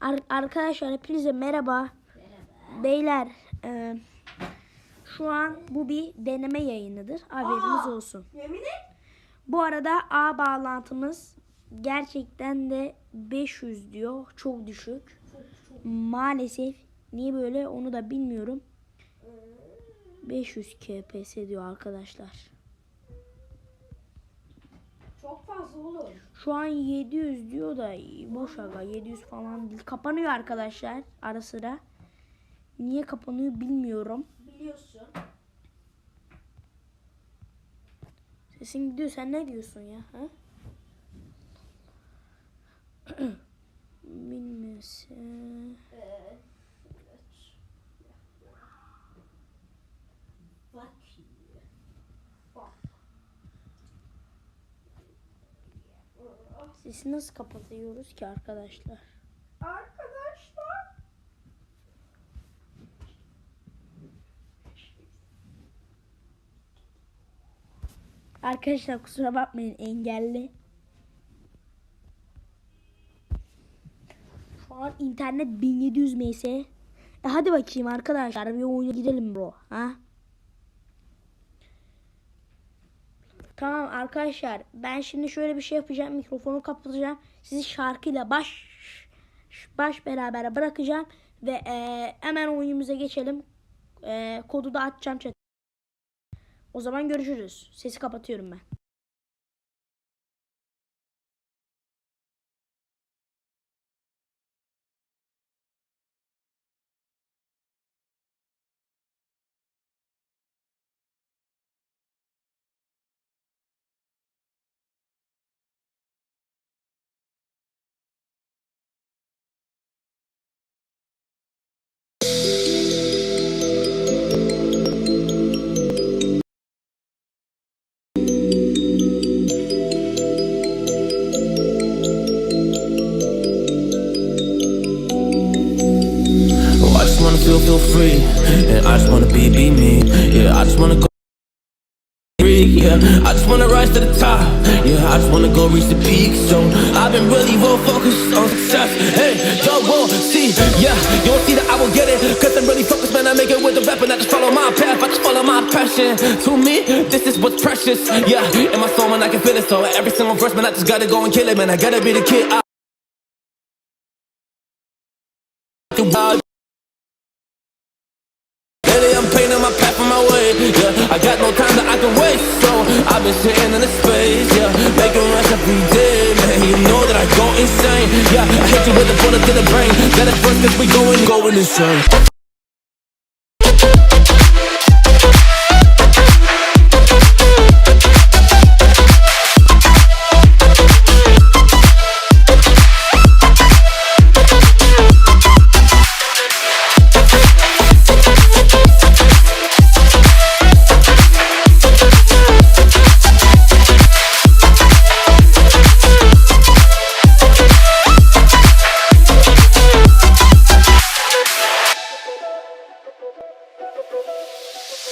Ar- arkadaşlar hepinize merhaba. Beyler e, şu an bu bir deneme yayınıdır. Haberiniz olsun. Yemin et. Bu arada A bağlantımız gerçekten de 500 diyor. Çok düşük. Maalesef niye böyle onu da bilmiyorum. 500 kps diyor arkadaşlar. Çok fazla oğlum. Şu an 700 diyor da boş aga 700 falan değil. Kapanıyor arkadaşlar ara sıra. Niye kapanıyor bilmiyorum. Biliyorsun. Sesin gidiyor sen ne diyorsun ya? Ha? Sesi nasıl kapatıyoruz ki arkadaşlar? Arkadaşlar. Arkadaşlar kusura bakmayın engelli. Şu an internet 1700 ms. E hadi bakayım arkadaşlar bir oyuna girelim bro. Ha? Tamam arkadaşlar ben şimdi şöyle bir şey yapacağım. Mikrofonu kapatacağım. Sizi şarkıyla baş baş beraber bırakacağım ve eee, hemen oyunumuza geçelim. Eee, kodu da açacağım chat. O zaman görüşürüz. Sesi kapatıyorum ben. Free. And I just wanna be, be me. Yeah, I just wanna go. free, Yeah, I just wanna rise to the top. Yeah, I just wanna go reach the peak. So I've been really real focused on success. Hey, y'all will see. Yeah, you won't see that I will get it. Cause I'm really focused, man. I make it with the rap and I just follow my path. I just follow my passion. To me, this is what's precious. Yeah, in my soul, man, I can feel it. So every single verse, man, I just gotta go and kill it, man. I gotta be the kid. I- been sitting in the space. Yeah, making rest every day, man. You know that I go insane. Yeah, I hit you with a bullet to the brain. Let it first cause we going, going insane.